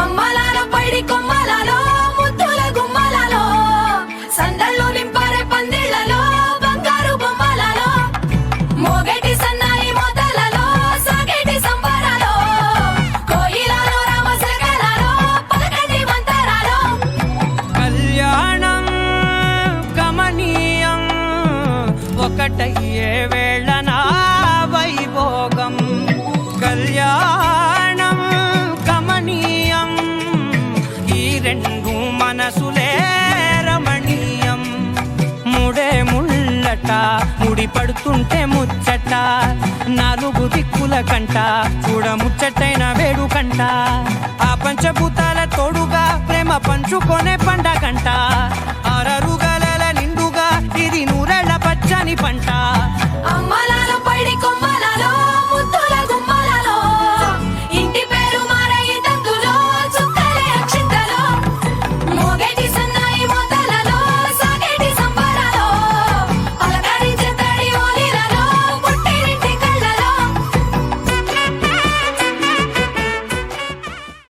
అమ్మలాలో పైడి కొమ్మలలో ముద్దుల గుమ్మలలో సందళ్ళు నింపారే పందిళ్ళలో బంగారు సన్నాయి మోతలలో సాగేటి సంబరాలో కోయిలలో పలకటి మంతరాలో కళ్యాణం ఒకటయ్యే వేళన ముళ్ళట ముడి పడుతుంటే ముచ్చట. నాలుగు దిక్కుల కంట చూడ ముచ్చటైన వేడుకంట ఆ పంచభూతాల తోడుగా ప్రేమ పంచుకొనే పండగంట.